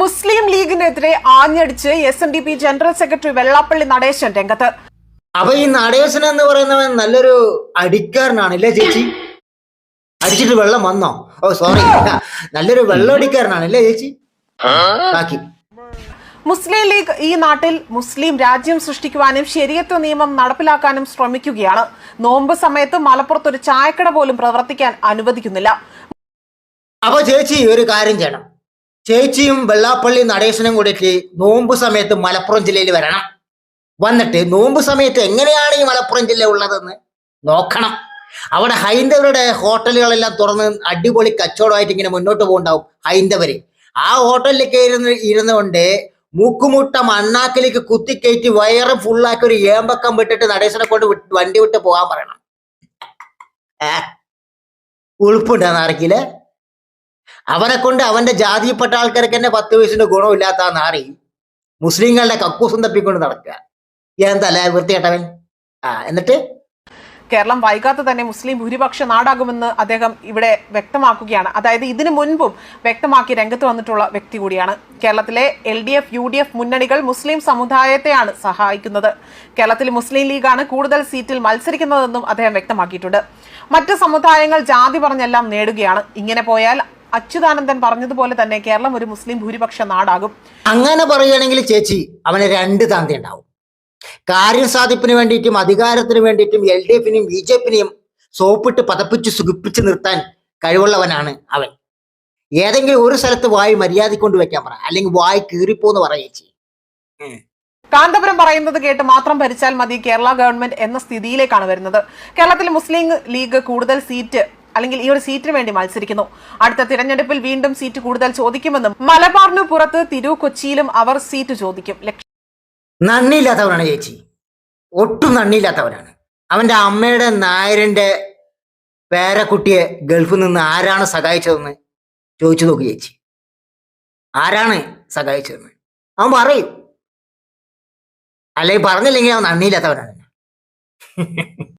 മുസ്ലിം ലീഗിനെതിരെ ആഞ്ഞടിച്ച് S N D P general secretary Vellappally Natesan രംഗത്ത്. അപ്പൊ ഈ നടേശൻ എന്ന് പറയുന്നവൻ നല്ലൊരു അടിക്കാരനാണ് ഇല്ലേ ചേച്ചി? അടിച്ചിട്ട് വെള്ളം വന്നോ? ഓ സോറി നല്ലൊരു വെള്ളം അടിക്കാരനാണല്ലേ ചേച്ചി? ബാക്കി. മുസ്ലിം ലീഗ് ഈ നാട്ടിൽ മുസ്ലിം രാജ്യം സൃഷ്ടിക്കുവാനും ശരിയത്വ നിയമം നടപ്പിലാക്കാനും ശ്രമിക്കുകയാണ്. നോമ്പ് സമയത്ത് മലപ്പുറത്ത് ഒരു ചായക്കട പോലും പ്രവർത്തിക്കാൻ അനുവദിക്കുന്നില്ല. അപ്പൊ ചേച്ചി ഒരു കാര്യം ചെയ്യണം. ചേച്ചിയും വെള്ളാപ്പള്ളി നടേശനും കൂടിയിട്ട് നോമ്പ് സമയത്ത് മലപ്പുറം ജില്ലയിൽ വരണം. വന്നിട്ട് നോമ്പ് സമയത്ത് എങ്ങനെയാണ് ഈ മലപ്പുറം ജില്ല ഉള്ളതെന്ന് നോക്കണം. അവിടെ ഹൈന്ദവരുടെ ഹോട്ടലുകളെല്ലാം തുറന്ന് അടിപൊളി കച്ചവടമായിട്ട് ഇങ്ങനെ മുന്നോട്ട് പോകണ്ടാവും ഹൈന്ദവര്. ആ ഹോട്ടലിൽ ഇരുന്ന് ഇരുന്നുകൊണ്ട് മൂക്കുമുട്ട മണ്ണാക്കിലേക്ക് കുത്തിക്കയറ്റി വയറ് ഫുള്ളാക്കി ഒരു ഏമ്പക്കം വിട്ടിട്ട് നടേശനെ കൊണ്ട് വണ്ടി വിട്ട് പോകാൻ പറയണം. ഏ? ഉളുപ്പുണ്ടോ നാറിക്കില്ലേ അവനെ കൊണ്ട് അവന്റെ ജാതിയിൽപ്പെട്ട ആൾക്കാർക്ക് തന്നെ പത്ത് വയസ്സിന്റെ ഗുണമില്ലാത്ത നാറി മുസ്ലിങ്ങളുടെ കക്കൂസും തപ്പിക്കൊണ്ട് നടക്കുക. എന്തല്ല വൃത്തിയേട്ടവൻ ആ എന്നിട്ട്? കേരളം വൈകാതെ തന്നെ മുസ്ലിം ഭൂരിപക്ഷ നാടാകുമെന്ന് അദ്ദേഹം ഇവിടെ വ്യക്തമാക്കുകയാണ്. അതായത് ഇതിനു മുൻപും വ്യക്തമാക്കി രംഗത്ത് വന്നിട്ടുള്ള വ്യക്തി കൂടിയാണ്. കേരളത്തിലെ L D F U D F മുന്നണികൾ മുസ്ലിം സമുദായത്തെയാണ് സഹായിക്കുന്നത്. കേരളത്തിൽ മുസ്ലിം ലീഗാണ് കൂടുതൽ സീറ്റിൽ മത്സരിക്കുന്നതെന്നും അദ്ദേഹം വ്യക്തമാക്കിയിട്ടുണ്ട്. മറ്റ് സമുദായങ്ങൾ ജാതി പറഞ്ഞെല്ലാം നേടുകയാണ്. ഇങ്ങനെ പോയാൽ അച്യുതാനന്ദൻ പറഞ്ഞതുപോലെ തന്നെ കേരളം ഒരു മുസ്ലിം ഭൂരിപക്ഷ നാടാകും. അങ്ങനെ പറയുകയാണെങ്കിൽ ചേച്ചി അവന് രണ്ട് താന്തി ഉണ്ടാവും. കാര്യസാധിപ്പിന് വേണ്ടിയിട്ടും അധികാരത്തിന് വേണ്ടിയിട്ടും എൽ ഡി എഫിനെയും ബി ജെ പിനെയും സോപ്പിട്ട് പതപ്പിച്ച് സുഖിപ്പിച്ച് നിർത്താൻ കഴിവുള്ളവനാണ് അവൻ. ഏതെങ്കിലും ഒരു സ്ഥലത്ത് വായി മര്യാദ കൊണ്ട് വെക്കാൻ പറ. അല്ലെങ്കിൽ വായി കീറിപ്പോന്ന് പറ ചേച്ചി. കാന്തപുരം പറയുന്നത് കേട്ട് മാത്രം ഭരിച്ചാൽ മതി കേരള ഗവൺമെന്റ് എന്ന സ്ഥിതിയിലേക്കാണ് വരുന്നത്. കേരളത്തിൽ മുസ്ലിം ലീഗ് കൂടുതൽ സീറ്റ് അല്ലെങ്കിൽ ഈ ഒരു സീറ്റിന് വേണ്ടി മത്സരിക്കുന്നു. അടുത്ത തിരഞ്ഞെടുപ്പിൽ വീണ്ടും സീറ്റ് കൂടുതൽ ചോദിക്കുമെന്നും മലബാറിനു പുറത്ത് തിരു കൊച്ചിയിലും അവർ സീറ്റ് ചോദിക്കും. നന്ദിയില്ലാത്തവരാണ് ചേച്ചി. ഒട്ടും നന്ദിയില്ലാത്തവരാണ് അവന്റെ അമ്മയുടെ നായരന്റെ പേരക്കുട്ടിയെ ഗൾഫിൽ നിന്ന് ആരാണ് സഹായിച്ചതെന്ന് ചോദിച്ചു നോക്ക് ചേച്ചി. ആരാണ് സഹായിച്ചതെന്ന്? അവൻ പറയും. അല്ലെങ്കിൽ പറഞ്ഞില്ലെങ്കിൽ അവൻ നന്ദിയില്ലാത്തവനാണ്.